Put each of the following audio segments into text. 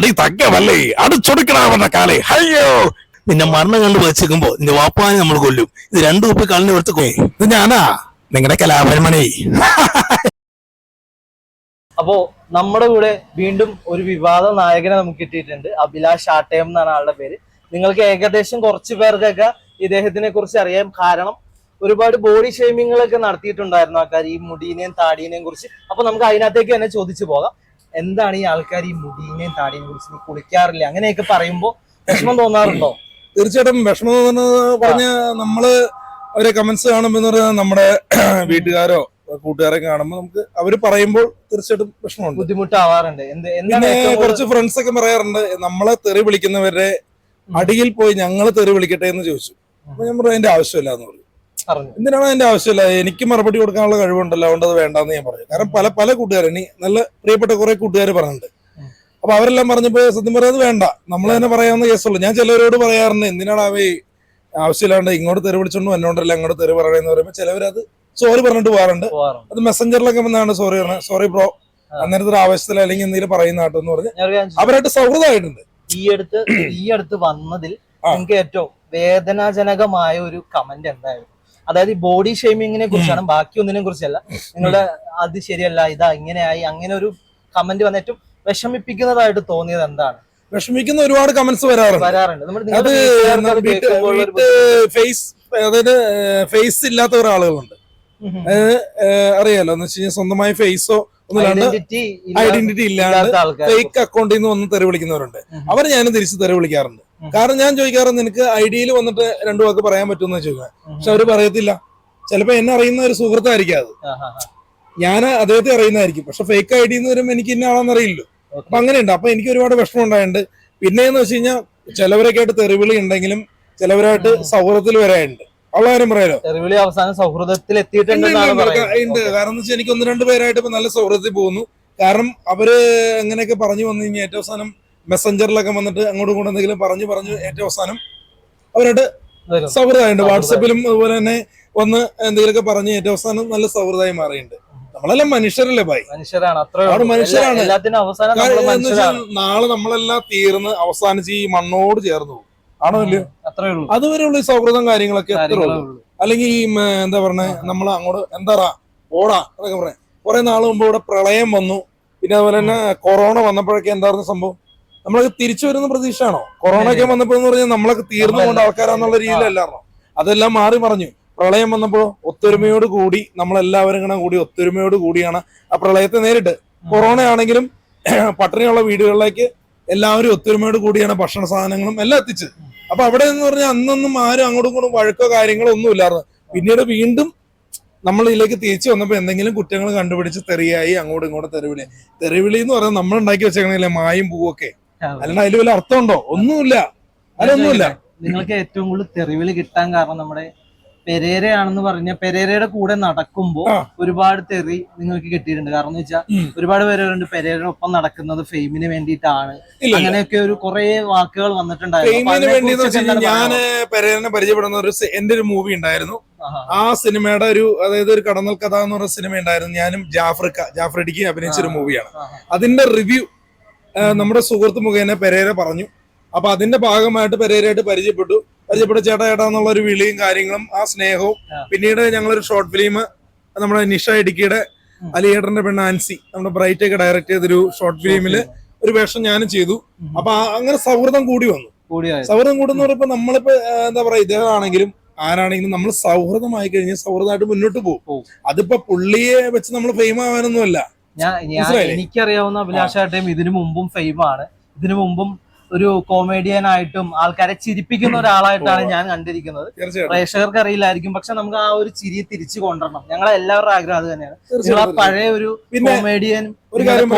അടി തക്കമല്ലേ അടിച്ചൊടുക്കണ കാലേ. അയ്യോ. നിന്നെ മരണം കണ്ട് വെച്ചേക്കുമ്പോ നിന്റെ വാപ്പാനെ നമ്മൾ കൊല്ലും. ഇത് രണ്ടു കുപ്പി കാലിന് എടുത്ത് ഇത് ഞാനാ. നിങ്ങളുടെ കലാപരമണി അപ്പോ നമ്മുടെ കൂടെ വീണ്ടും ഒരു വിവാദ നായകനെ നമുക്ക് കിട്ടിയിട്ടുണ്ട്. അഭിലാഷ് ആട്ടയം എന്നാണ് ആളുടെ പേര്. നിങ്ങൾക്ക് ഏകദേശം കുറച്ച് പേർക്കൊക്കെ ഇദ്ദേഹത്തിനെ കുറിച്ച് അറിയാം. കാരണം ഒരുപാട് ബോഡി ഷെയ്മിങ്ങുകളൊക്കെ നടത്തിയിട്ടുണ്ടായിരുന്നു ആൾക്കാർ ഈ മുടീനെയും താടീനെയും കുറിച്ച്. അപ്പൊ നമുക്ക് അതിനകത്തേക്ക് തന്നെ ചോദിച്ചു പോകാം. എന്താണ് ഈ ആൾക്കാർ ഈ മുടീനെയും താടിയും കുറിച്ച് നീ കുളിക്കാറില്ല? അങ്ങനെയൊക്കെ പറയുമ്പോ വിഷമം തോന്നാറുണ്ടോ? തീർച്ചയായിട്ടും വിഷമം തോന്നുന്നത് പറഞ്ഞ നമ്മൾ അവരെ കമന്റ്സ് കാണുമ്പോൾ എന്ന് പറഞ്ഞാൽ നമ്മുടെ വീട്ടുകാരോ കൂട്ടുകാരെ കാണുമ്പോൾ നമുക്ക് അവർ പറയുമ്പോൾ തീർച്ചയായിട്ടും പ്രശ്നമുണ്ട് ബുദ്ധിമുട്ടാവാറുണ്ട്. പിന്നെ കുറച്ച് ഫ്രണ്ട്സ് ഒക്കെ പറയാറുണ്ട് നമ്മളെ തെറി വിളിക്കുന്നവരെ അടിയിൽ പോയി ഞങ്ങൾ തെറി വിളിക്കട്ടെ എന്ന് ചോദിച്ചു. അപ്പൊ ഞാൻ പറഞ്ഞു അതിന്റെ ആവശ്യമില്ല എന്ന് പറഞ്ഞു എന്തിനാണ് അതിന്റെ ആവശ്യമില്ല? എനിക്ക് മറുപടി കൊടുക്കാനുള്ള കഴിവുണ്ടല്ലോ അതുകൊണ്ട് അത് വേണ്ടെന്ന് ഞാൻ പറഞ്ഞു. കാരണം പല പല കൂട്ടുകാരും ഇനി നല്ല പ്രിയപ്പെട്ട കുറെ കൂട്ടുകാർ പറഞ്ഞിട്ടുണ്ട്. അപ്പൊ അവരെല്ലാം പറഞ്ഞപ്പോ സത്യം പറയുന്നത് വേണ്ട. നമ്മൾ തന്നെ പറയാവുന്ന കേസുള്ളൂ. ഞാൻ ചിലവരോട് പറയാറുണ്ട് എന്തിനാണ് അവ ആവശ്യമില്ലാണ്ട് ഇങ്ങോട്ട് തെറി വിളിച്ചോണ്ട് എന്നോണ്ടല്ല അങ്ങോട്ട് തെറി പറയണെന്ന് പറയുമ്പോൾ ചിലവരത് സോറി പറഞ്ഞിട്ട് പോകാറുണ്ട്. അത് മെസ്സഞ്ചറിലൊക്കെ വന്നാണ് സോറി പറഞ്ഞത് സോറി ബ്രോ അന്നേരത്തെ ഒരു ആവശ്യത്തിൽ അല്ലെങ്കിൽ എന്തെങ്കിലും പറയുന്ന ആട്ടോ എന്ന് പറഞ്ഞ്? അവരായിട്ട് സൗഹൃദമായിട്ടുണ്ട്. ഈ അടുത്ത് ഈ അടുത്ത് വന്നതിൽ എനിക്ക് ഏറ്റവും വേദനാജനകമായ ഒരു കമന്റ് എന്തായിരുന്നു? അതായത് ഈ ബോഡി ഷെയ്മിങ്ങിനെ കുറിച്ചാണ് ബാക്കി ഒന്നിനെ കുറിച്ചല്ല. നിങ്ങളുടെ അത് ശരിയല്ല ഇതാ ഇങ്ങനെയായി അങ്ങനെ ഒരു കമന്റ് വന്ന ഏറ്റവും വിഷമിപ്പിക്കുന്നതായിട്ട് തോന്നിയത് എന്താണ്? വിഷമിക്കുന്ന ഒരുപാട് കമന്റ്സ് വരാറുണ്ട്. അത് ഫേസ് അതായത് ഫേസ് ഇല്ലാത്ത ഒരാളുകളുണ്ട്. അറിയാലോ എന്ന് വെച്ച് കഴിഞ്ഞാൽ സ്വന്തമായി ഫേസോ ഒന്നുമില്ലാണ്ട് ഐഡന്റിറ്റി ഇല്ലാണ്ട് ഫേക്ക് അക്കൗണ്ടിൽ നിന്ന് വന്ന് തെറി വിളിക്കുന്നവരുണ്ട്. അവർ ഞാനും തിരിച്ച് തെറി വിളിക്കാറുണ്ട്. കാരണം ഞാൻ ചോദിക്കാറ് നിനക്ക് ഐഡിയയിൽ വന്നിട്ട് രണ്ടു വാക്ക് പറയാൻ പറ്റുമെന്ന് ചോദിക്കാൻ പക്ഷെ അവർ പറയത്തില്ല. ചിലപ്പോ എന്നെ അറിയുന്ന ഒരു സുഹൃത്തായിരിക്കും അത്. ഞാൻ അദ്ദേഹത്തെ അറിയുന്നതായിരിക്കും. പക്ഷെ ഫേക്ക് ഐ ഡി എന്ന് വരുമ്പോൾ എനിക്ക് ഇന്ന ആളാന്ന് അറിയില്ലോ അപ്പൊ അങ്ങനെയുണ്ട്. അപ്പൊ എനിക്ക് ഒരുപാട് വിഷമം ഉണ്ടായിട്ടുണ്ട്. പിന്നെയെന്ന് വെച്ച് കഴിഞ്ഞാൽ ചിലവരൊക്കെ ആയിട്ട് തെറിവിളി ഉണ്ടെങ്കിലും ചിലവരായിട്ട് സൗഹൃദത്തിൽ വരാനുണ്ട് അവളാരും പറയാലോ? തെറിവിളി അവസാനം സൗഹൃദത്തിൽ എത്തിയിട്ടുണ്ട് കാരണം എന്ന് വെച്ചാൽ എനിക്ക് ഒന്ന് രണ്ട് പേരായിട്ട് ഇപ്പൊ നല്ല സൗഹൃദത്തിൽ പോകുന്നു. കാരണം അവർ എങ്ങനെയൊക്കെ പറഞ്ഞു വന്നു കഴിഞ്ഞാൽ ഏറ്റവും അവസാനം മെസ്സഞ്ചറിലൊക്കെ വന്നിട്ട് അങ്ങോട്ടും ഇങ്ങോട്ടും എന്തെങ്കിലും പറഞ്ഞു പറഞ്ഞു ഏറ്റവും അവസാനം അവരായിട്ട് വരും. സൗഹൃദമായിട്ടുണ്ട്. വാട്സപ്പിലും അതുപോലെ തന്നെ വന്ന് എന്തെങ്കിലുമൊക്കെ പറഞ്ഞ് ഏറ്റവും അവസാനം നല്ല സൗഹൃദമായി മാറിയിട്ടുണ്ട്. നമ്മളെല്ലാം മനുഷ്യരല്ലേ ഭായി? മനുഷ്യരാണ്. മനുഷ്യരാണ്. നാളെ നമ്മളെല്ലാം തീർന്ന് അവസാനിച്ച് ഈ മണ്ണോട് ചേർന്നു പോകും. ആണോ ഉള്ളൂ. അതുവരെയുള്ള ഈ സൗഹൃദം കാര്യങ്ങളൊക്കെ എത്ര ഉള്ളൂ. അല്ലെങ്കിൽ ഈ എന്താ പറഞ്ഞ നമ്മൾ അങ്ങോട്ട് എന്താ ഓടാ എന്നൊക്കെ പറയാം കുറെ നാൾ മുമ്പ് ഇവിടെ പ്രളയം വന്നു. പിന്നെ അതുപോലെ തന്നെ കൊറോണ വന്നപ്പോഴൊക്കെ എന്തായിരുന്നു സംഭവം? നമ്മളൊക്കെ തിരിച്ചു വരുന്ന പ്രതീക്ഷയാണോ? കൊറോണ ഒക്കെ വന്നപ്പോൾ എന്ന് പറഞ്ഞാൽ നമ്മളൊക്കെ തീർന്നു കൊണ്ട് ആൾക്കാരാന്നുള്ള രീതിയിലല്ലായിരുന്നോ? അതെല്ലാം മാറി മറിഞ്ഞു. പ്രളയം വന്നപ്പോൾ ഒത്തൊരുമയോട് കൂടി നമ്മളെല്ലാവരും കൂടെ കൂടി ഒത്തൊരുമയോട് കൂടിയാണ് ആ പ്രളയത്തെ നേരിട്ട്. കൊറോണ ആണെങ്കിലും പട്ടിണിയുള്ള വീടുകളിലേക്ക് എല്ലാവരും ഒത്തൊരുമയോട് കൂടിയാണ് ഭക്ഷണ സാധനങ്ങളും എല്ലാം എത്തിച്ചത്. അപ്പൊ അവിടെ എന്ന് പറഞ്ഞാൽ അന്നൊന്നും ആരും അങ്ങോട്ടും ഇങ്ങോട്ടും വഴക്കോ കാര്യങ്ങളോ ഒന്നും ഇല്ലായിരുന്നു. പിന്നീട് വീണ്ടും നമ്മൾ ഇതിലേക്ക് തിരിച്ചു വന്നപ്പോൾ എന്തെങ്കിലും കുറ്റങ്ങൾ കണ്ടുപിടിച്ച് തെറിയായി അങ്ങോട്ടും ഇങ്ങോട്ടും തെറിവിളി തെറിവിളി എന്ന് പറഞ്ഞാൽ നമ്മൾ ഉണ്ടാക്കി വെച്ചേക്കണില്ലേ മായും പൂവൊക്കെ. അല്ലാണ്ട് അതിൽ വല്ല അർത്ഥമുണ്ടോ? ഒന്നുമില്ല. അതിലൊന്നുമില്ല. നിങ്ങൾക്ക് ഏറ്റവും കൂടുതൽ തെറിവിൽ കിട്ടാൻ കാരണം നമ്മുടെ പെരേരയാണെന്ന് പറഞ്ഞ പെരേരയുടെ കൂടെ നടക്കുമ്പോ ഒരുപാട് തെറി നിങ്ങൾക്ക് കിട്ടിയിട്ടുണ്ട്. കാരണം എന്ന് വെച്ചാൽ ഒരുപാട് പേരുണ്ട് പെരേരയുടെ ഒപ്പം നടക്കുന്നത് ഫെയിമിന് വേണ്ടിയിട്ടാണ്. അങ്ങനെയൊക്കെ ഒരു കുറെ വാക്കുകൾ വന്നിട്ടുണ്ടായിരുന്നു. ഞാൻ പെരേരനെ പരിചയപ്പെടുന്ന ഒരു എന്റെ ഒരു മൂവി ഉണ്ടായിരുന്നു. ആ സിനിമയുടെ ഒരു അതായത് ഒരു കടന്നൽ കഥ എന്ന് പറഞ്ഞ സിനിമ ഉണ്ടായിരുന്നു ഞാനും ജാഫ്രിക്ക ജാഫ്രിഡിക്ക് അഭിനയിച്ച ഒരു മൂവിയാണ് അതിന്റെ റിവ്യൂ നമ്മുടെ സുഹൃത്ത് മുഖേന പെരേര പറഞ്ഞു. അപ്പൊ അതിന്റെ ഭാഗമായിട്ട് പെരേരയായിട്ട് പരിചയപ്പെട്ടു. പരിചയപ്പെട്ട ചേട്ടാ ചേട്ടാ എന്നുള്ള ഒരു വിളിയും കാര്യങ്ങളും ആ സ്നേഹവും. പിന്നീട് ഞങ്ങളൊരു ഷോർട്ട് ഫിലിം നമ്മുടെ നിഷ ഇടുക്കിയുടെ. അലിയേട്ടന്റെ പെണ്ണ് ആൻസി നമ്മുടെ ബ്രൈറ്റ് ഒക്കെ ഡയറക്ട് ചെയ്തൊരു ഷോർട്ട് ഫിലിമിൽ ഒരു വേഷം ഞാനും ചെയ്തു. അപ്പൊ അങ്ങനെ സൗഹൃദം കൂടി വന്നു. സൗഹൃദം കൂടുന്ന പറയുമ്പോ നമ്മളിപ്പോ എന്താ പറയാ ഇദ്ദേഹമാണെങ്കിലും ആരാണെങ്കിലും നമ്മൾ സൗഹൃദമായി കഴിഞ്ഞാൽ സൗഹൃദമായിട്ട് മുന്നോട്ട് പോകും. അതിപ്പോ പുള്ളിയെ വെച്ച് നമ്മൾ ഫെയിം ആവാനൊന്നുമല്ല. ഞാൻ ഞാൻ? എനിക്കറിയാവുന്ന അഭിലാഷായിട്ടും ഇതിനു മുമ്പും ഫെയിമാണ് ഇതിനു മുമ്പും ഒരു കോമഡിയൻ ആയിട്ടും ആൾക്കാരെ ചിരിപ്പിക്കുന്ന ഒരാളായിട്ടാണ് ഞാൻ കണ്ടിരിക്കുന്നത്. പ്രേക്ഷകർക്ക് അറിയില്ലായിരിക്കും പക്ഷെ നമുക്ക് ആ ഒരു ചിരി തിരിച്ചു കൊണ്ടുവരണം. ഞങ്ങളെ എല്ലാവരുടെ ആഗ്രഹം അത് തന്നെയാണ്. നിങ്ങൾ ആ പഴയ ഒരു കോമേഡിയൻ ഒരു കാര്യം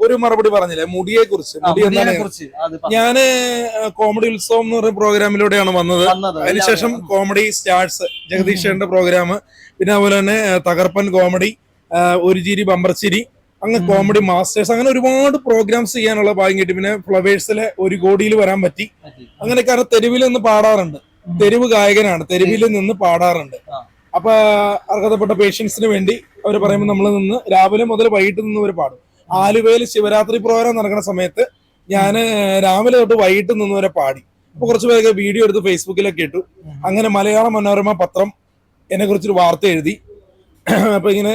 ഒരു- മറുപടി പറഞ്ഞില്ലേ? മുടിയെ കുറിച്ച് ഞാൻ കോമഡി ഉത്സവം എന്ന് പറയുന്ന പ്രോഗ്രാമിലൂടെയാണ് വന്നത്. അതിനുശേഷം കോമഡി സ്റ്റാർസ് ജഗദീഷന്റെ പ്രോഗ്രാം. പിന്നെ അതുപോലെ തന്നെ തകർപ്പൻ കോമഡി ഒരു ചിരി ബമ്പർ ചിരി അങ്ങനെ ഉം. കോമഡി മാസ്റ്റേഴ്സ് അങ്ങനെ ഒരുപാട് പ്രോഗ്രാംസ് ചെയ്യാനുള്ള ഭാഗ്യം കിട്ടി. പിന്നെ ഫ്ലവേഴ്സിലെ ഒരു കോടിയിൽ വരാൻ പറ്റി. അങ്ങനെയൊക്കെ അങ്ങനെ കാരണം തെരുവിൽ നിന്ന് പാടാറുണ്ട്. തെരുവ് ഗായകനാണ്. തെരുവിൽ നിന്ന് പാടാറുണ്ട്. അപ്പൊ അർഹതപ്പെട്ട പേഷ്യൻസിന് വേണ്ടി അവർ പറയുമ്പോൾ നമ്മൾ നിന്ന് രാവിലെ മുതൽ വൈകിട്ട് നിന്ന് അവർ പാടും. ആലുവയിൽ ശിവരാത്രി പ്രോഗ്രാം നടക്കുന്ന സമയത്ത് ഞാൻ രാവിലെ തൊട്ട് വൈകിട്ട് നിന്ന് വരെ പാടി. അപ്പൊ കുറച്ച് പേരൊക്കെ വീഡിയോ എടുത്ത് ഫേസ്ബുക്കിലൊക്കെ ഇട്ടു. അങ്ങനെ മലയാള മനോരമ പത്രം എന്നെ കുറിച്ചൊരു വാർത്ത എഴുതി. അപ്പൊ ഇങ്ങനെ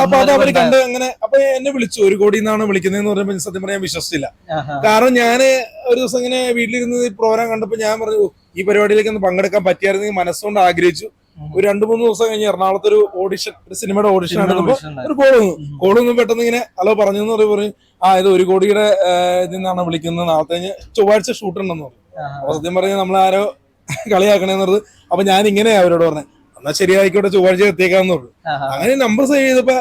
അപ്പൊ അത് അവർ കണ്ട് അങ്ങനെ അപ്പൊ എന്നെ വിളിച്ചു. ഒരു കോടി നിന്നാണ് വിളിക്കുന്നതെന്ന് പറയുമ്പോൾ സത്യം പറയാൻ വിശ്വസിച്ചില്ല. കാരണം ഞാൻ ഒരു ദിവസം ഇങ്ങനെ വീട്ടിലിരുന്ന് ഈ പ്രോഗ്രാം കണ്ടപ്പോ ഞാൻ പറഞ്ഞു ഈ പരിപാടിയിലേക്ക് ഒന്ന് പങ്കെടുക്കാൻ പറ്റിയായിരുന്നെങ്കിൽ മനസ്സുകൊണ്ട് ആഗ്രഹിച്ചു. ഒരു രണ്ടു മൂന്ന് ദിവസം കഴിഞ്ഞ് എറണാകുളത്ത് ഒരു ഓഡിഷൻ ഒരു സിനിമയുടെ ഓഡിഷൻ നടന്നപ്പോ ഒരു കോൾ വന്നു. കോൾ വന്നു പെട്ടെന്ന് ഇങ്ങനെ ഹലോ പറഞ്ഞു എന്ന് പറയും. പറഞ്ഞു ആ ഇത് ഒരു കോടിയുടെ ഇതിൽ നിന്നാണ് വിളിക്കുന്നത്. നാളത്തെ കഴിഞ്ഞ് ചൊവ്വാഴ്ച ഷൂട്ട് ഉണ്ടെന്ന് പറഞ്ഞു. അപ്പൊ സത്യം പറഞ്ഞാൽ നമ്മളാരോ കളിയാക്കണേന്ന് പറഞ്ഞത് അപ്പൊ ഞാൻ ഇങ്ങനെ അവരോട് പറഞ്ഞു. എന്നാ ശരിയായിക്കോട്ടെ ചൊവ്വാഴ്ച എത്തിയേക്കാന്ന് പറഞ്ഞു. അങ്ങനെ നമ്പർ സേവ് ചെയ്തപ്പോ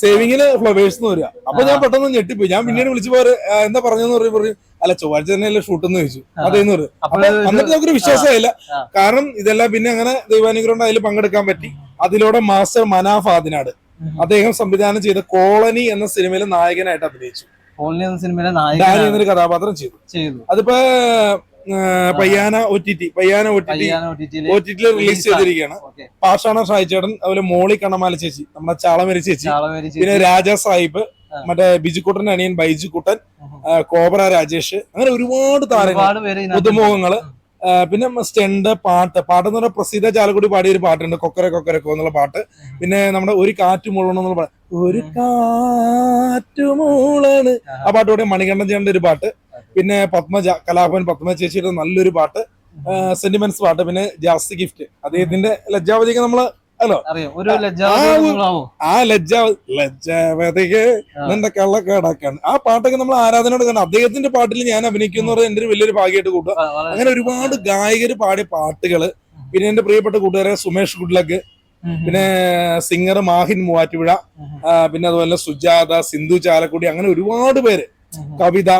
സേവിങ്ങിന് ഫ്ലവേഴ്സ് എന്ന് വരിക. അപ്പൊ ഞാൻ പെട്ടെന്ന് ഞെട്ടിപ്പോയി. ഞാൻ പിന്നീട് വിളിച്ചു പോരെ എന്താ പറഞ്ഞെന്ന് പറയും പറയും അല്ല ചൊവ്വാഴ്ച തന്നെയല്ലേ ഷൂട്ട് എന്ന് ചോദിച്ചു. അതേന്ന് പറയും അപ്പൊ അന്നിട്ട് നമുക്കൊരു വിശ്വാസമായില്ല. കാരണം ഇതെല്ലാം പിന്നെ അങ്ങനെ ദൈവാനുഗ്രഹം അതിൽ പങ്കെടുക്കാൻ പറ്റി. അതിലൂടെ മാസ്റ്റർ മനാഫ് ആദിനാട്. അദ്ദേഹം സംവിധാനം ചെയ്ത കോളനി എന്ന സിനിമയിലെ നായകനായിട്ട് അഭിനയിച്ചു. കോളനി എന്ന സിനിമയിലെ നായകൻ കഥാപാത്രം ചെയ്തു. ചെയ്തു. അതിപ്പോ Payyana O T T Payyana O T T. O T ടിയിൽ റിലീസ് ചെയ്തിരിക്കുകയാണ്. പാഷാണ സായിച്ചേടൻ അതുപോലെ മോളി കണ്ണമാല ചേച്ചി നമ്മുടെ ചാളമരി ചേച്ചി. പിന്നെ രാജാ സാഹിബ്. മറ്റേ ബിജുക്കുട്ടന്റെ അനിയൻ ബൈജു കുട്ടൻ ഉം. ആ, കോബ്ര രാജേഷ് അങ്ങനെ ഒരുപാട് താരങ്ങൾ പുതുമുഖങ്ങൾ. പിന്നെ സ്റ്റെണ്ട് പാട്ട്. പാട്ട് എന്ന് പറഞ്ഞാൽ പ്രസിദ്ധ ചാലക്കുടി പാടിയ ഒരു പാട്ടുണ്ട് കൊക്കര കൊക്കരക്കോ എന്നുള്ള പാട്ട്. പിന്നെ നമ്മുടെ ഒരു കാറ്റ് മൂളണം എന്നുള്ള പാട്ട് ഒരു കാറ്റ് മൂളണ് ആ പാട്ട് കൂടെ മണികണ്ഠൻ ചേട്ടന്റെ ഒരു പാട്ട്. പിന്നെ പത്മജ കലാഭവൻ പത്മ ചേച്ചിയുടെ നല്ലൊരു പാട്ട് സെന്റിമെന്റ്സ് പാട്ട് പിന്നെ ജാസ്തി ഗിഫ്റ്റ് അദ്ദേഹത്തിന്റെ ലജ്ജാവതിക്ക് നമ്മൾ ഒരു ആ, ലജ്ജാ ലജ്ജാവതിക്ക്. നിന്റെ കള്ളക്കാടാക്കാണ് ആ പാട്ടൊക്കെ നമ്മൾ ആരാധനയോട് കണ്ടു അദ്ദേഹത്തിന്റെ പാട്ടിൽ ഞാൻ അഭിനയിക്കുന്നവർ എന്റെ ഒരു വലിയൊരു ഭാഗ്യമായിട്ട് കൂട്ടുക. അങ്ങനെ ഒരുപാട് ഗായകർ പാടിയ പാട്ടുകൾ. പിന്നെ എന്റെ പ്രിയപ്പെട്ട കൂട്ടുകാരെ സുമേഷ് ഗുഡ്ലക്ക്. പിന്നെ സിംഗർ മാഹിൻ മൂവാറ്റുപുഴ. പിന്നെ അതുപോലെ സുജാത സിന്ധു ചാലക്കുടി അങ്ങനെ ഒരുപാട് പേര്. കവിത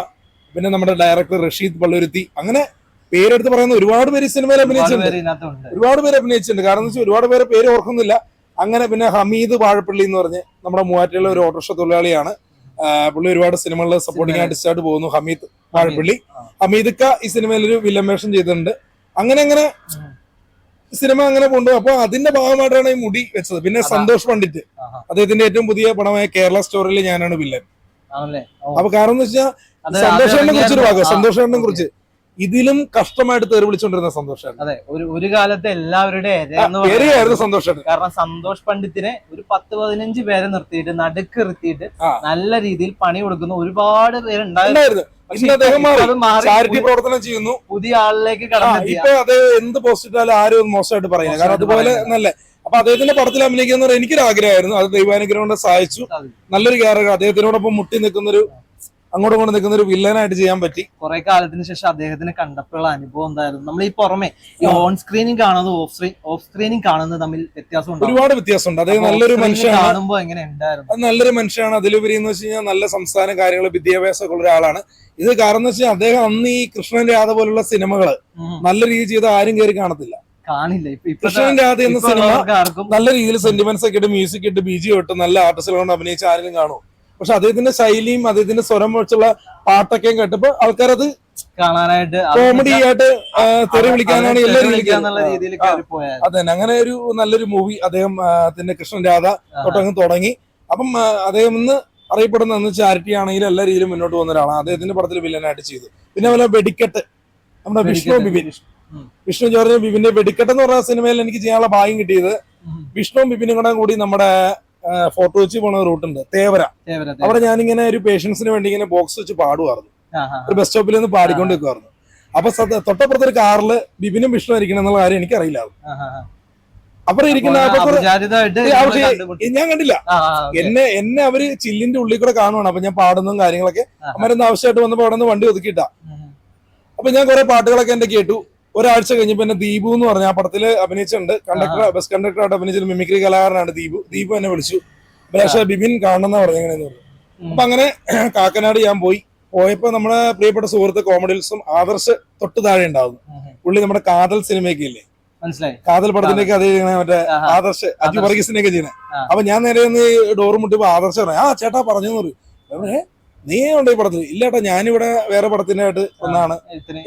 പിന്നെ നമ്മുടെ ഡയറക്ടർ റഷീദ് പള്ളുരുത്തി. അങ്ങനെ പേരെടുത്ത് പറയുന്ന ഒരുപാട് പേര് സിനിമയിൽ അഭിനയിച്ചിട്ടുണ്ട്. ഒരുപാട് പേര് അഭിനയിച്ചിട്ടുണ്ട്. കാരണം വെച്ചാൽ ഒരുപാട് പേരെ പേര് ഓർക്കുന്നില്ല. അങ്ങനെ പിന്നെ ഹമീദ് വാഴപ്പള്ളി എന്ന് പറഞ്ഞ് നമ്മുടെ മൂവാറ്റയിലെ ഒരു ഓട്ടോറിക്ഷ തൊഴിലാളിയാണ്. പുള്ളി ഒരുപാട് സിനിമകളിൽ സപ്പോർട്ടിംഗ് ആർട്ടിസ്റ്റ് ആയിട്ട് പോകുന്നു ഹമീദ് വാഴപ്പള്ളി. ഹമീദ്ക്ക ഈ സിനിമയിൽ ഒരു വില്ലം വേഷം ചെയ്തിട്ടുണ്ട്. അങ്ങനെ അങ്ങനെ സിനിമ അങ്ങനെ കൊണ്ടു അപ്പൊ അതിന്റെ ഭാഗമായിട്ടാണ് ഈ മുടി വെച്ചത്. പിന്നെ സന്തോഷ് പണ്ഡിറ്റ്. അദ്ദേഹത്തിന്റെ ഏറ്റവും പുതിയ പടമായ കേരള സ്റ്റോറിയിൽ ഞാനാണ് വില്ലൻ. അപ്പൊ കാരണം എന്ന് വെച്ചാൽ അത് സന്തോഷേട്ടനെ കുറിച്ചൊരു വാക്ക് ആ, കുറിച്ച്. ഇതിലും കഷ്ടമായിട്ട് തെറി വിളിച്ചോണ്ടിരുന്ന സന്തോഷാണ് അതെ ഒരു ഒരു കാലത്ത് എല്ലാവരുടെ പേരെയായിരുന്നു പറയുന്നത് സന്തോഷേട്ടൻ. കാരണം സന്തോഷ് പണ്ഡിത്തിനെ ഒരു പത്ത് പതിനഞ്ച് പേരെ നിർത്തിയിട്ട് നടുക്ക് നിർത്തിയിട്ട് നല്ല രീതിയിൽ പണി കൊടുക്കുന്ന ഒരുപാട് പേരുണ്ടായിരുന്നു. ചാരിറ്റി പ്രവർത്തനം ചെയ്യുന്നു. പുതിയ ആളിലേക്ക് കടന്നു ഇപ്പൊ അത് എന്ത് പോസ്റ്റ് ഇട്ടാലും ആരും ഒന്നും മോശമായിട്ട് പറയില്ല കാരണം അതുപോലെ. നല്ല. അപ്പൊ അദ്ദേഹത്തിന്റെ പടത്തിൽ അഭിനയിക്കുന്ന എനിക്കൊരു ആഗ്രഹമായിരുന്നു. അത് ദൈവാനുഗ്രഹം കൊണ്ട് സഹായിച്ചു. നല്ലൊരു ക്യാരക്ടർ അദ്ദേഹത്തിനോടൊപ്പം മുട്ടി നിൽക്കുന്ന ഒരു അങ്ങോട്ടും ഇങ്ങോട്ടും നിൽക്കുന്ന ഒരു വില്ലനായിട്ട് ചെയ്യാൻ പറ്റി. കുറെ കാലത്തിന് ശേഷം അദ്ദേഹത്തിന് കണ്ടപ്പോഴുള്ള അനുഭവം എന്തായിരുന്നു? നമ്മൾ ഈ പുറമെ ഈ ഓൺ സ്ക്രീനിങ് കാണുന്നത് ഓഫ് സ്ക്രീൻ ഓഫ് സ്ക്രീനിങ് കാണുന്നത് തമ്മിൽ വ്യത്യാസം ഉണ്ടാവും ഒരുപാട് വ്യത്യാസമുണ്ട്. അദ്ദേഹം നല്ലൊരു മനുഷ്യനാണ്. കാണുമ്പോ എങ്ങനെ ഉണ്ടായിരുന്നു? അത് നല്ലൊരു മനുഷ്യനാണ്. അതിലുപരി എന്ന് വെച്ച് കഴിഞ്ഞാൽ നല്ല സംസ്ഥാന കാര്യങ്ങൾ വിദ്യാഭ്യാസമൊക്കെ ഉള്ള ഒരാളാണ്. ഇത് കാരണം എന്ന് വെച്ചാൽ അദ്ദേഹം അന്ന് ഈ കൃഷ്ണൻ രാധ പോലുള്ള സിനിമകൾ നല്ല രീതിയിൽ ചെയ്ത് ആരും കയറി കാണത്തില്ല. കാണില്ല. കൃഷ്ണൻ രാധ എന്ന സിനിമ നല്ല രീതിയിൽ സെന്റിമെന്റ്സ് ഒക്കെ ഇട്ട് മ്യൂസിക് ഇട്ട് ബിജി ഇട്ട് നല്ല ആർട്ടിസ്റ്റുകൾ കൊണ്ട് അഭിനയിച്ച ആരെങ്കിലും കാണും പക്ഷെ അദ്ദേഹത്തിന്റെ ശൈലിയും അദ്ദേഹത്തിന്റെ സ്വരം വെച്ചുള്ള പാട്ടൊക്കെയും കേട്ടപ്പോ ആൾക്കാരത് കാണാനായിട്ട് കോമഡി ആയിട്ട് തെറി വിളിക്കാനാണ് എല്ലാവരും അതെ അങ്ങനെ ഒരു നല്ലൊരു മൂവി അദ്ദേഹം പിന്നെ കൃഷ്ണൻ രാധ തൊട്ടങ്ങ് തുടങ്ങി. അപ്പം അദ്ദേഹം ഇന്ന് അറിയപ്പെടുന്ന അന്ന് ചാരിറ്റി ആണെങ്കിലും എല്ലാ രീതിയിലും മുന്നോട്ട് പോകുന്ന ഒരാളാണ്. അദ്ദേഹത്തിന്റെ പടത്തിൽ വില്ലനായിട്ട് ചെയ്തു. പിന്നെ അതുപോലെ വെടിക്കെട്ട്. നമ്മുടെ വിഷ്ണു ബിബിൻ വിഷ്ണു. ജോർജ് ബിബിന്റെ വെടിക്കെട്ട് എന്ന് പറഞ്ഞ സിനിമയിൽ എനിക്ക് ചെയ്യാനുള്ള ഭാഗ്യം കിട്ടിയത്. വിഷ്ണു ബിബിനും കൂടെ കൂടി നമ്മുടെ ഫോർട്ട് കൊച്ചി പോണ റൂട്ടുണ്ട് തേവര. അവിടെ ഞാനിങ്ങനെ ഒരു പേഷ്യൻസിന് വേണ്ടി ഇങ്ങനെ ബോക്സ് വെച്ച് പാടുമായിരുന്നു ഒരു ബസ് സ്റ്റോപ്പിൽ നിന്ന് പാടിക്കൊണ്ട് നിൽക്കുമായിരുന്നു അപ്പൊ തൊട്ടപ്പുറത്ത് ഒരു കാറിൽ ബിബിനും വിഷ്ണു ഇരിക്കണം എന്നുള്ള കാര്യം എനിക്കറിയില്ലായിരുന്നു അറിയില്ല. അപ്പുറം ഇരിക്കുന്ന. ഞാൻ കണ്ടില്ല. എന്നെ എന്നെ അവർ ചില്ലിന്റെ ഉള്ളിൽ കൂടെ കാണുവാണ് അപ്പൊ ഞാൻ പാടുന്നതും കാര്യങ്ങളൊക്കെ. അമ്മരെന്ന് ആവശ്യമായിട്ട് വന്നപ്പോ അവിടെ നിന്ന് വണ്ടി ഒതുക്കിയിട്ടാ. അപ്പൊ ഞാൻ കുറെ പാട്ടുകളൊക്കെ എന്റെ കേട്ടു ഒരാഴ്ച കഴിഞ്ഞ് എന്നെ ദീപു എന്ന് പറഞ്ഞ ആ പടത്തിൽ അഭിനയിച്ചിട്ടുണ്ട്. കണ്ടക്ടർ ബസ് കണ്ടക്ടറായിട്ട് അഭിനയിച്ചത് മിമിക്രി കലാകാരനാണ് ദീപു. ദീപു എന്നെ വിളിച്ചു. പക്ഷേ ബിബിൻ കാണണമെന്ന് പറഞ്ഞു എങ്ങനെയെന്ന് പറഞ്ഞു. അപ്പൊ അങ്ങനെ കാക്കനാട് ഞാൻ പോയി. പോയപ്പോ നമ്മുടെ പ്രിയപ്പെട്ട സുഹൃത്ത് കോമഡിൽസും ആദർശ് തൊട്ട് താഴെ ഉണ്ടാവുന്നു പുള്ളി നമ്മുടെ കാതൽ സിനിമയൊക്കെ ഇല്ലേ? മനസ്സിലായി. കാതൽ പടത്തിന്റെയൊക്കെ അതേ ചെയ്യണ മറ്റേ ആദർശ് അജു വർഗീസിന്റെ ഒക്കെ ചെയ്യണേ. അപ്പൊ ഞാൻ നേരെ ഒന്ന് ഡോർ മുട്ടിപ്പോ ആദർശ് പറഞ്ഞു ആ ചേട്ടാ പറഞ്ഞു പറയും. ഞാൻ പറഞ്ഞു, "ഏ, നീ ഉണ്ട് ഈ പടത്തിൽ ഇല്ലാട്ടാ ഞാനിവിടെ വേറെ പടത്തിനായിട്ട് ഒന്നാണ്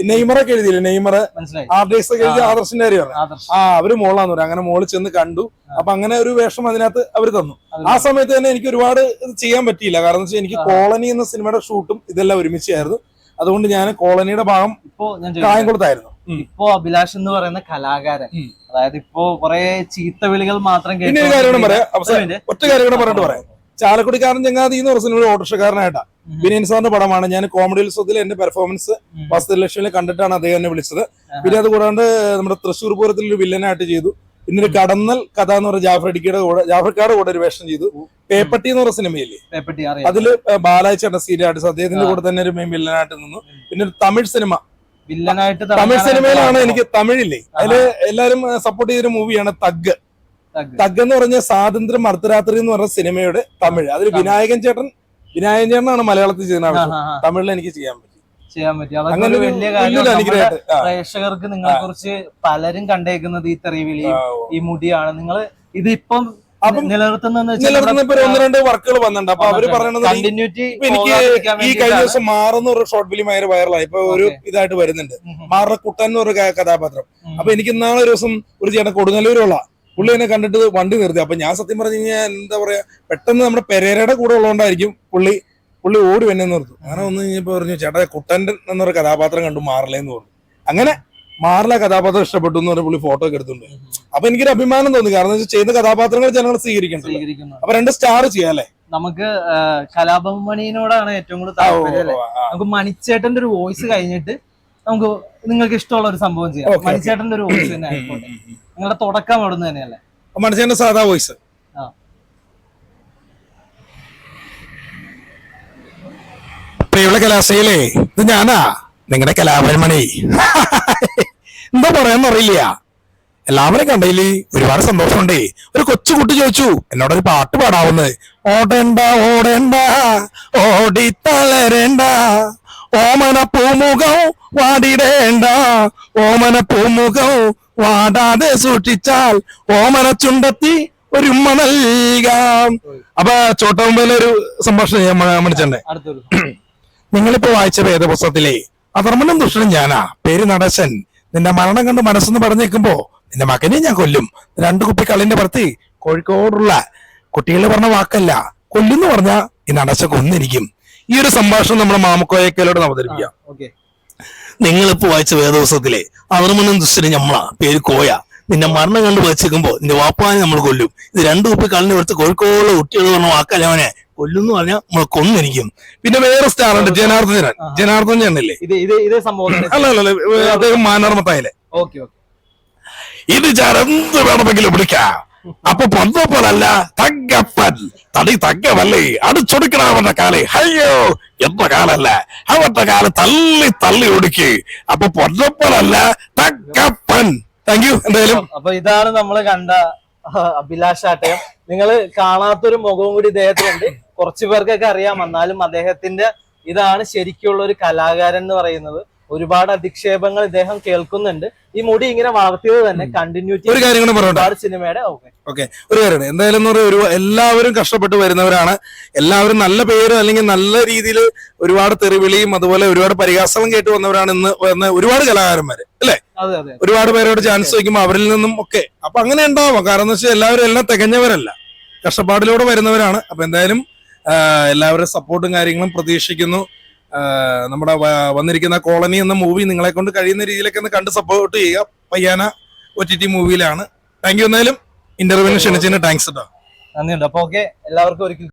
നെയ്മറൊക്കെ എഴുതിയില്ലേ? നെയ്മറ് മനസ്സിലായി. ആർട്ടിസ്റ്റ് ഒക്കെ എഴുതിയ ആദർശിന്റെ കാര്യം പറഞ്ഞു ആ അവർ മോളാന്ന് പറയും. അങ്ങനെ മോൾ ചെന്ന് കണ്ടു. അപ്പൊ അങ്ങനെ ഒരു വേഷം അതിനകത്ത് അവർ തന്നു. ആ സമയത്ത് തന്നെ എനിക്ക് ഒരുപാട് ഇത് ചെയ്യാൻ പറ്റിയില്ല. കാരണം വെച്ചാൽ എനിക്ക് കോളനി എന്ന സിനിമയുടെ ഷൂട്ടും ഇതെല്ലാം ഒരുമിച്ചായിരുന്നു. അതുകൊണ്ട് ഞാൻ കോളനിയുടെ ഭാഗം ഇപ്പോ ഞാൻ കൊടുത്തായിരുന്നു. കായംകുളത്തായിരുന്നു ഇപ്പോ അഭിലാഷ് എന്ന് പറയുന്ന കലാകാരൻ. അതായത് ഇപ്പോ കുറെ ചീത്ത വിളികൾ മാത്രം പിന്നെ ഒരു കാര്യം കൂടെ പറയാം. അവസാനം ഒരു minute. ഒറ്റ കാര്യം കൂടെ പറഞ്ഞിട്ട് പറയാം. ചാലക്കുടിക്കാരൻ ചങ്ങാതി എന്ന് പറഞ്ഞ സിനിമ ഓട്ടോറിക്ഷക്കാരനായിട്ടാ. ഉം. വിനയൻ സാറിന്റെ പടമാണ്. ഞാൻ കോമഡി ഉത്സവത്തിൽ എന്റെ പെർഫോമൻസ് ഉം. വസ്തു ലക്ഷ്യത്തിൽ കണ്ടിട്ടാണ് അദ്ദേഹം എന്നെ വിളിച്ചത്. പിന്നെ അത് കൂടാണ്ട് നമ്മുടെ തൃശ്ശൂർ പൂരത്തിൽ ഒരു വില്ലനായിട്ട് ചെയ്തു. പിന്നെ ഒരു കടന്നൽ കഥ എന്ന് പറഞ്ഞ ജാഫർ അടിക്കയുടെ കൂടെ ജാഫർക്കാരുടെ കൂടെ ഒരു വേഷം ചെയ്തു. പേപ്പട്ടി എന്ന് പറഞ്ഞ സിനിമയില്ലേ? അതിൽ ബാലാജി ചേട്ടൻ സീരിയൽ അദ്ദേഹത്തിന്റെ കൂടെ തന്നെ ഒരു മെയിൻ വില്ലനായിട്ട് നിന്നു. പിന്നെ ഒരു തമിഴ് സിനിമ. വില്ലനായിട്ട് തമിഴ് സിനിമയിലാണ്. എനിക്ക് തമിഴില്ലേ? അതിൽ എല്ലാരും സപ്പോർട്ട് ചെയ്തൊരു മൂവിയാണ് തഗ്. തഗ്. എന്ന് പറഞ്ഞ സ്വാതന്ത്ര്യം അർദ്ധരാത്രി എന്ന് പറഞ്ഞ സിനിമയുടെ തമിഴ്. അതിൽ വിനായകൻ ചേട്ടൻ വിനായകൻ ചേട്ടനാണ് മലയാളത്തിൽ ചെയ്യുന്ന ആവശ്യം. തമിഴിൽ എനിക്ക് ചെയ്യാൻ പറ്റും. ചെയ്യാൻ പറ്റി. അതൊക്കെ ഒരു വലിയ കാര്യം പ്രേക്ഷകർക്ക് നിങ്ങളെ കുറിച്ച് പലരും കണ്ടേക്കുന്നത് ഈ തെറിവിളിയും ഈ മുടിയാണ്. നിങ്ങൾ ഇതിപ്പം ഒന്ന് രണ്ട് വർക്കുകൾ വന്നിട്ടുണ്ട്. അപ്പൊ അവർ പറയുന്നത് എനിക്ക് ഈ കഴിഞ്ഞ ദിവസം മാറുന്ന ഒരു ഷോർട്ട് ഫിലിം ആയത് വൈറലായി ഇപ്പൊ ഒരു. ഇതായിട്ട് വരുന്നുണ്ട്. മാറുന്ന കുട്ടൻ എന്ന് ഒരു കഥാപാത്രം. അപ്പൊ എനിക്ക് ഇന്നാളെ ഒരു ദിവസം ഒരു ചേട്ടൻ കൊടുങ്ങല്ലൂരുള്ള പുള്ളി എന്നെ കണ്ടിട്ട് വണ്ടി നിർത്തി. അപ്പൊ ഞാൻ സത്യം പറഞ്ഞു കഴിഞ്ഞാൽ എന്താ പറയാ പെട്ടെന്ന് നമ്മുടെ പെരേരയുടെ കൂടെ ഉള്ളതുകൊണ്ടായിരിക്കും പുള്ളി പുള്ളി ഓടി എന്നെ നിർത്തും അങ്ങനെ ഒന്ന് കഴിഞ്ഞപ്പോ പറഞ്ഞു ചേട്ടാ കുട്ടൻ എന്നൊരു കഥാപാത്രം കണ്ടു മാറില്ലേന്ന് പറഞ്ഞു അങ്ങനെ മാറില കഥാപാത്രം ഇഷ്ടപ്പെട്ടു എന്ന് പറഞ്ഞ പുള്ളി ഫോട്ടോ ഒക്കെ എടുത്തിട്ടുണ്ട്. അപ്പൊ എനിക്കൊരു അഭിമാനം തോന്നി. കാരണം ചെയ്യുന്ന കഥാപാത്രങ്ങൾ ജനങ്ങൾ സ്വീകരിക്കണം സ്വീകരിക്കുന്നു. അപ്പൊ രണ്ട് സ്റ്റാർ ചെയ്യാം അല്ലേ? നമുക്ക് കലാഭവമണിയോടാണ് ഏറ്റവും കൂടുതൽ താല്പര്യം നമുക്ക് മണിച്ചേട്ടന്റെ ഒരു വോയിസ് കഴിഞ്ഞിട്ട് നമുക്ക് നിങ്ങൾക്ക് ഇഷ്ടമുള്ള ഒരു സംഭവം ചെയ്യാം. മണിച്ചേട്ടന്റെ ഒരു വോയിസ് തന്നെ ആയിക്കോട്ടെ. നിങ്ങളുടെ തുടക്കം അവിടുന്ന് തന്നെയല്ലേ? മനുഷ്യന്റെ സാധാ വോയിസ്. പ്രിയുള്ള കലാശയിലേ ഇത് ഞാനാ. നിങ്ങളുടെ കലാപരമണി എന്താ പറയാന്നറിയില്ല എല്ലാവരും കണ്ടതിൽ ഒരുപാട് സന്തോഷമുണ്ടേ. ഒരു കൊച്ചുകുട്ടി ചോദിച്ചു എന്നോട് ഒരു പാട്ട് പാടാവുന്നത് ഓടണ്ട ഓടണ്ട ഓടി തളരണ്ട. ഓമന പൂമുഖം വാടിടേണ്ട. ഓമന പൂമുഖം വാടാതെ സൂക്ഷിച്ചാൽ ഓമന ചുണ്ടത്തി ഒരു ഉമ്മ നൽകാം. അപ്പൊ ചോട്ടമ്പലൊരു ഒരു സംഭാഷണം ഞാൻ മണിച്ചണ്ടേ നിങ്ങളിപ്പോ വായിച്ച വേദപുസ്തകത്തിലെ അധർമ്മനും ദുഷ്ടനും ഞാനാ. പേര് നടശൻ. നിന്റെ മരണം കണ്ട് മനസ്സെന്ന് പറഞ്ഞേക്കുമ്പോ നിന്റെ മകനെ ഞാൻ കൊല്ലും. രണ്ടു കുപ്പി കള്ളിന്റെ പുറത്ത് കോഴിക്കോടുള്ള കുട്ടികൾ പറഞ്ഞ വാക്കല്ല. കൊല്ലുന്നു പറഞ്ഞ ഈ നടശ കൊന്നിരിക്കും. ഈ ഒരു സംഭാഷണം നമ്മുടെ മാമക്കോയക്കലോട് അവതരിപ്പിക്കാം. ഓക്കെ. നിങ്ങളിപ്പോ വായിച്ച വേദവസത്തിലെ അധർമ്മനും ദുഷ്ടന് ഞമ്മളാ പേര് കോയ. നിന്റെ മരണം കണ്ട് വെച്ചേക്കുമ്പോ നിന്റെ വാപ്പാനെ നമ്മൾ കൊല്ലും. ഇത് രണ്ടു കുപ്പി കള്ളിന്റെ എടുത്ത് കോഴിക്കോട് കുട്ടികൾ പറഞ്ഞ വാക്കല്ല അവനെ? കൊല്ലുന്നു പറഞ്ഞാൽ നമ്മൾ കൊന്നിരിക്കും. പിന്നെ വേറെ സ്റ്റാർ ഉണ്ട് ജനാർദ്ദനൻ ജനാർദ്ദൻ ചേട്ടനില്ലേ അല്ല? അല്ല അല്ല, അദ്ദേഹം മാനർമത്തായാലേ ഓക്കെ ഓക്കെ. ഇത് ചരന്ത് എന്ത് വേണമെങ്കിലും വിളിക്കാം പന്ത പോലല്ല തങ്കപ്പൻ. തടി തങ്കമല്ലേ അടിച്ചൊടുക്കണ അവന്റെ കാൽ. അയ്യോ എന്റെ കാലല്ല. അവരുടെ കാൽ തള്ളി തള്ളി ഒടുക്കി. അപ്പൊ പൊന്നപ്പനല്ല തങ്കപ്പൻ. താങ്ക് യു എന്തായാലും. അപ്പൊ ഇതാണ് നമ്മൾ കണ്ട അഭിലാഷാട്ടയം. നിങ്ങൾ കാണാത്തൊരു മുഖവും കൂടി ഇദ്ദേഹത്തിനുണ്ട് കുറച്ചു പേർക്കൊക്കെ അറിയാം. എന്നാലും അദ്ദേഹത്തിന്റെ ഇതാണ് ശരിക്കുള്ള ഒരു കലാകാരൻ എന്ന് പറയുന്നത്. ഒരുപാട് അധിക്ഷേപങ്ങൾ ഇദ്ദേഹം കേൾക്കുന്നുണ്ട്. ഈ മുടി ഇങ്ങനെ വളർത്തിയത് തന്നെ കണ്ടിന്യൂറ്റി ഒരു കാര്യം കൂടെ പറഞ്ഞോട്ടെ സിനിമയുടെ ഓക്കെ ഓക്കെ ഒരു കാര്യമാണ് എന്തായാലും ഒരു എല്ലാവരും കഷ്ടപ്പെട്ട് വരുന്നവരാണ്. എല്ലാവരും നല്ല പേര് അല്ലെങ്കിൽ നല്ല രീതിയിൽ ഒരുപാട് തെറിവിളിയും അതുപോലെ ഒരുപാട് പരിഹാസവും കേട്ട് വന്നവരാണ് ഇന്ന് വന്ന ഒരുപാട് കലാകാരന്മാര് അല്ലേ? ഒരുപാട് പേരോട് ചാൻസ് വയ്ക്കുമ്പോൾ അവരിൽ നിന്നും ഒക്കെ. അപ്പൊ അങ്ങനെ ഉണ്ടാവാം. കാരണം എന്ന് വെച്ചാൽ എല്ലാവരും എല്ലാം തികഞ്ഞവരല്ല. കഷ്ടപ്പാടിലൂടെ വരുന്നവരാണ്. അപ്പൊ എന്തായാലും എല്ലാവരുടെ സപ്പോർട്ടും കാര്യങ്ങളും പ്രതീക്ഷിക്കുന്നു. നമ്മുടെ വന്നിരിക്കുന്ന കോളനി എന്ന മൂവി നിങ്ങളെ കൊണ്ട് കഴിയുന്ന രീതിയിലൊക്കെ ഒന്ന് കണ്ട് സപ്പോർട്ട് ചെയ്യുക. പയ്യാന ഒ ടി ടി മൂവിയിലാണ്. താങ്ക് യു എന്നാലും ഇന്റർവ്യൂവിന് ക്ഷണിച്ചതിന് താങ്ക്സ് കേട്ടോ നന്ദിയുണ്ട്. അപ്പൊ ഓക്കെ എല്ലാവർക്കും ഒരിക്കൽ